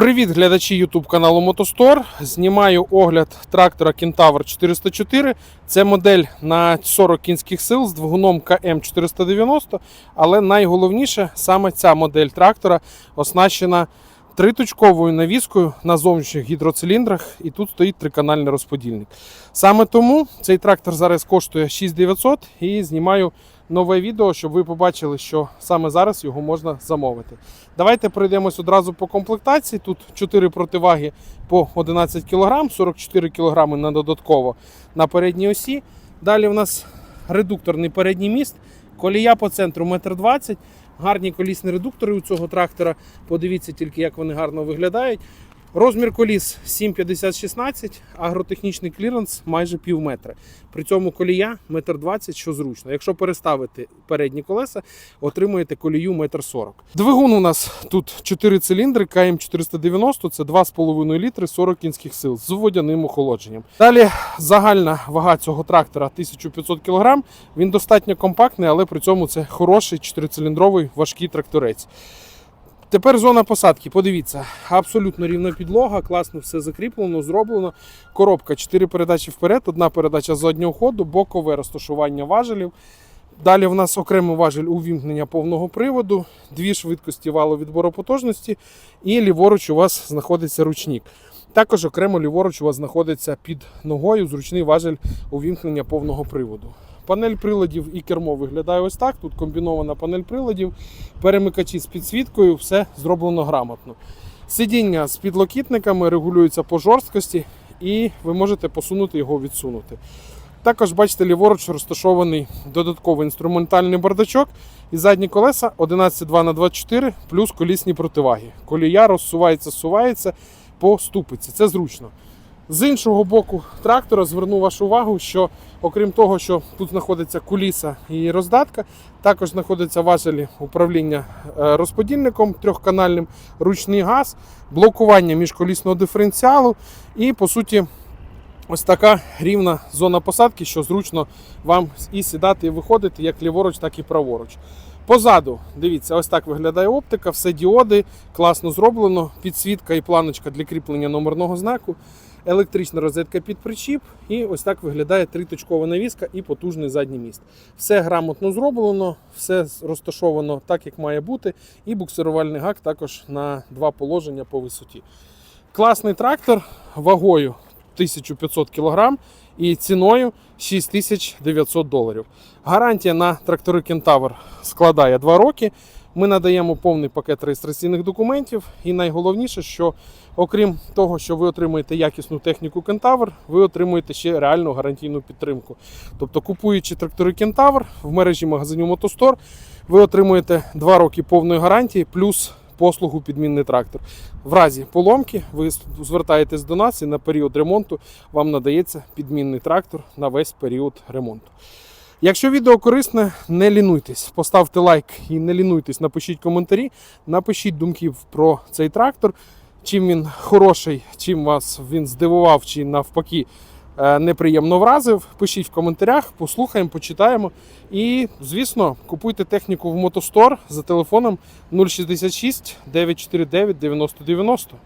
Привіт, глядачі YouTube каналу Мотостор. Знімаю огляд трактора Кентавр 404. Це модель на 40 кінських сил з двигуном КМ 490. Але найголовніше саме ця модель трактора оснащена триточковою навіскою на зовнішніх гідроциліндрах, і тут стоїть триканальний розподільник. Саме тому цей трактор зараз коштує 6900 і знімаю нове відео, щоб ви побачили, що саме зараз його можна замовити. Давайте пройдемось одразу по комплектації. Тут 4 противаги по 11 кг, 44 кг на додатково на передній осі. Далі у нас редукторний передній міст, колія по центру 1,20 м. Гарні колісні редуктори у цього трактора. Подивіться тільки, як вони гарно виглядають. Розмір коліс 7,50-16, агротехнічний кліренс майже пів метра. При цьому колія 1,20 м, що зручно. Якщо переставити передні колеса, отримуєте колію 1,40 м. Двигун у нас тут 4 циліндри, КМ 490, це 2,5 літри 40 кінських сил з водяним охолодженням. Далі загальна вага цього трактора 1500 кг. Він достатньо компактний, але при цьому це хороший 4-циліндровий важкий тракторець. Тепер зона посадки. Подивіться, абсолютно рівна підлога, класно все закріплено, зроблено. Коробка 4 передачі вперед, одна передача з заднього ходу, бокове розташування важелів. Далі в нас окремий важель увімкнення повного приводу, дві швидкості валу відбору потужності, і ліворуч у вас знаходиться ручник. Також окремо ліворуч у вас знаходиться під ногою зручний важель увімкнення повного приводу. Панель приладів і кермо виглядає ось так. Тут комбінована панель приладів, перемикачі з підсвіткою, все зроблено грамотно. Сидіння з підлокітниками регулюються по жорсткості, і ви можете посунути його відсунути. Також бачите, ліворуч розташований додатковий інструментальний бардачок і задні колеса 11,2 на 24 плюс колісні противаги. Колія розсувається, сувається по ступиці. Це зручно. З іншого боку трактора зверну вашу увагу, що окрім того, що тут знаходиться куліса і роздатка, також знаходяться важелі управління е, розподільником трьохканальним, ручний газ, блокування міжколісного диференціалу і, по суті, ось така рівна зона посадки, що зручно вам і сідати, і виходити як ліворуч, так і праворуч. Позаду, дивіться, ось так виглядає оптика, все діоди, класно зроблено, підсвітка і планочка для кріплення номерного знаку, електрична розетка під причіп, і ось так виглядає триточкова навіска і потужний задній міст. Все грамотно зроблено, все розташовано так, як має бути, і буксирувальний гак також на два положення по висоті. Класний трактор вагою 1500 кг і ціною 6900 доларів. Гарантія на трактори Кентавр складає 2 роки. Ми надаємо повний пакет реєстраційних документів. І найголовніше, що окрім того, що ви отримуєте якісну техніку Кентавр, ви отримуєте ще реальну гарантійну підтримку. Тобто, купуючи трактори Кентавр в мережі магазинів Мотостор, ви отримуєте 2 роки повної гарантії плюс послугу підмінний трактор. В разі поломки ви звертаєтесь до нас і на період ремонту вам надається підмінний трактор на весь період ремонту. Якщо відео корисне, не лінуйтесь, поставте лайк і не лінуйтесь, напишіть коментарі, напишіть думки про цей трактор, чим він хороший, чим вас він здивував, чи навпаки неприємно вразив. Пишіть в коментарях, послухаємо, почитаємо. І, звісно, купуйте техніку в Мотостор за телефоном 066 949 9090.